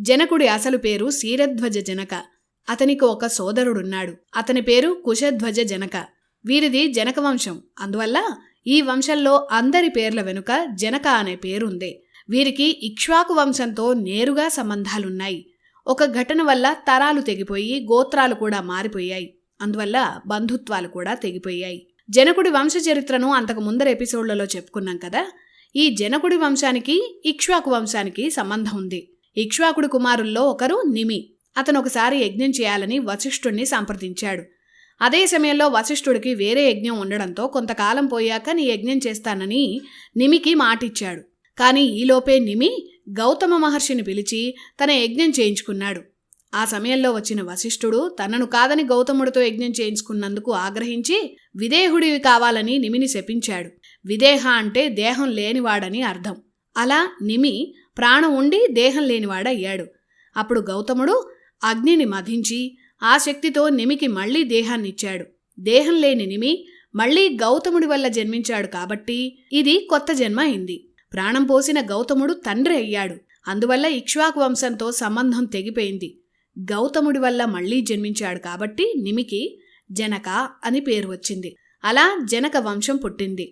జనకుడి అసలు పేరు శీరధ్వజ జనక. అతనికి ఒక సోదరుడున్నాడు. అతని పేరు కుశధ్వజ జనక. వీరిది జనక వంశం. అందువల్ల ఈ వంశంలో అందరి పేర్ల వెనుక జనక అనే పేరుంది. వీరికి ఇక్ష్వాకు వంశంతో నేరుగా సంబంధాలున్నాయి. ఒక ఘటన వల్ల తరాలు తెగిపోయి గోత్రాలు కూడా మారిపోయాయి. అందువల్ల బంధుత్వాలు కూడా తెగిపోయాయి. జనకుడి వంశ చరిత్రను అంతకు ముందర ఎపిసోడ్లలో చెప్పుకున్నాం కదా. ఈ జనకుడి వంశానికి ఇక్ష్వాకు వంశానికి సంబంధం ఉంది. ఇక్ష్వాకుడి కుమారుల్లో ఒకరు నిమి. అతను ఒకసారి యజ్ఞం చేయాలని వశిష్ఠుణ్ణి సంప్రదించాడు. అదే సమయంలో వశిష్ఠుడికి వేరే యజ్ఞం ఉండడంతో కొంతకాలం పోయాక నీ యజ్ఞం చేస్తానని నిమికి మాటిచ్చాడు. కానీ ఈలోపే నిమి గౌతమ మహర్షిని పిలిచి తన యజ్ఞం చేయించుకున్నాడు. ఆ సమయంలో వచ్చిన వశిష్ఠుడు తనను కాదని గౌతముడితో యజ్ఞం చేయించుకున్నందుకు ఆగ్రహించి విదేహుడివి కావాలని నిమిని శపించాడు. విదేహ అంటే దేహం లేనివాడని అర్థం. అలా నిమి ప్రాణం ఉండి దేహం లేనివాడయ్యాడు. అప్పుడు గౌతముడు అగ్నిని మధించి ఆ శక్తితో నిమికి మళ్ళీ దేహాన్నిచ్చాడు. దేహం లేని నిమి మళ్ళీ గౌతముడి వల్ల జన్మించాడు కాబట్టి ఇది కొత్త జన్మ అయింది. ప్రాణం పోసిన గౌతముడు తండ్రి అయ్యాడు. అందువల్ల ఇక్ష్వాకు వంశంతో సంబంధం తెగిపోయింది. గౌతముడి వల్ల మళ్ళీ జన్మించాడు కాబట్టి నిమికి జనక అని పేరు వచ్చింది. అలా జనక వంశం పుట్టింది.